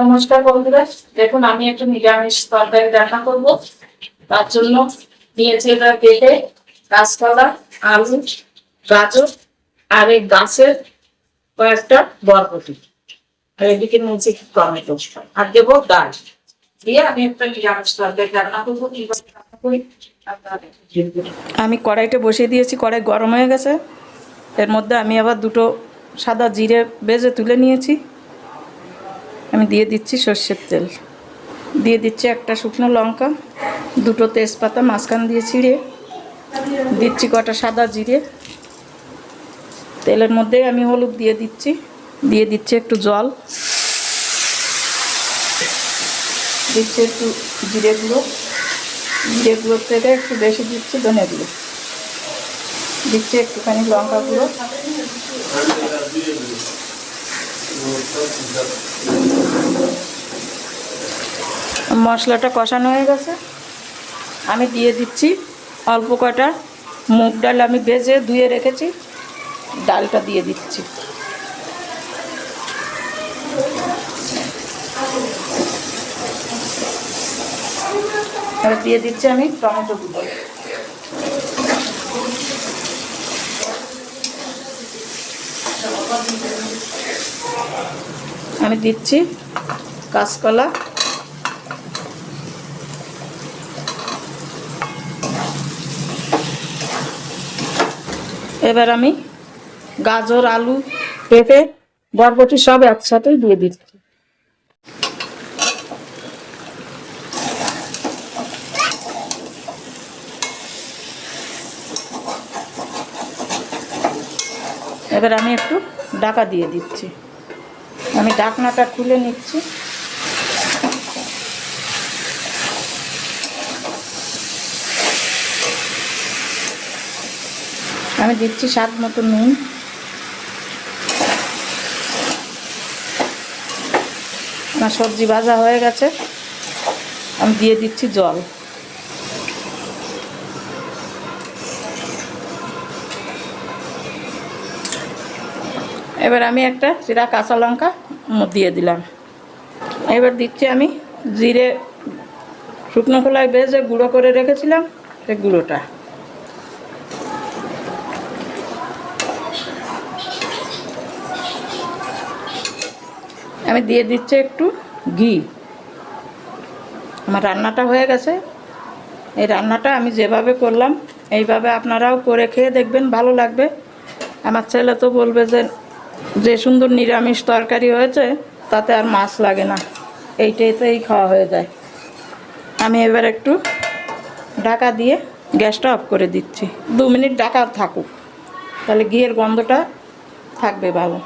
নমস্কার বন্ধুরা। দেখুন, আমি একটু নিরামিষ তরকারি রান্না করব। তার জন্য নিয়েছি এটা কেটে কাঁচকলা আলু, গাজর, আর এই গাছের কয়েকটা বরবটি। আর এদিকে নিয়েছি টমেটো। আর দেবো ডাল। দিয়ে আমি একটা নিরামিষ তরকারি রান্না করব। রান্না করি। আমি কড়াইটা বসিয়ে দিয়েছি। কড়াই গরম হয়ে গেছে। এর মধ্যে আমি আবার দুটো সাদা জিরে বেজে তুলে নিয়েছি। আমি দিয়ে দিচ্ছি সর্ষের তেল। দিয়ে দিচ্ছি একটা শুকনো লঙ্কা, দুটো তেজপাতা, মাঝখান দিয়ে ছিঁড়ে দিচ্ছি কটা সাদা জিরে। তেলের মধ্যে আমি হলুদ দিয়ে দিচ্ছি দিয়ে দিচ্ছি একটু জল। দিচ্ছি একটু জিরে গুঁড়ো। জিরে গুঁড়োর থেকে একটু বেশি দিচ্ছি ধনে গুঁড়ো। দিচ্ছি একটুখানি লঙ্কা গুঁড়ো। মশলাটা কষানো হয়ে গেছে। আমি দিয়ে দিচ্ছি অল্প কটা মুগ ডাল আমি ভেজে ধুয়ে রেখেছি। ডালটা দিয়ে দিচ্ছি। এবার দিয়ে দিচ্ছি আমি টমেটো গুঁড়ো আমি দিচ্ছি কাঁচকলা। এবার আমি গাজর, আলু, পেঁপে, বরবটি সব একসাথে দিয়ে দিচ্ছি। এবার আমি একটু ডাকা দিয়ে দিচ্ছি। আমি ডাকনাটা খুলে নিচ্ছি। আমি দিচ্ছি স্বাদ মতো নুন। আমার সবজি ভাজা হয়ে গেছে। আমি দিয়ে দিচ্ছি জল। এবার আমি একটা চিরা কাঁচা লঙ্কা দিয়ে দিলাম। এবার দিচ্ছি আমি জিরে, শুকনো খোলায় বেজে গুঁড়ো করে রেখেছিলাম সে গুঁড়োটা। আমি দিয়ে দিচ্ছি একটু ঘি। আমার রান্নাটা হয়ে গেছে। এই রান্নাটা আমি যেভাবে করলাম, এইভাবে আপনারাও করে খেয়ে দেখবেন, ভালো লাগবে। আমার ছেলে তো বলবে যে যে সুন্দর নিরামিষ তরকারি হয়েছে, তাতে আর মাছ লাগে না। এইটাইতেই খাওয়া হয়ে যায়। আমি এবার একটু ঢাকা দিয়ে গ্যাসটা অফ করে দিচ্ছি। দু মিনিট ঢাকা থাকুক। তাহলে ঘিয়ের গন্ধটা থাকবে ভালো।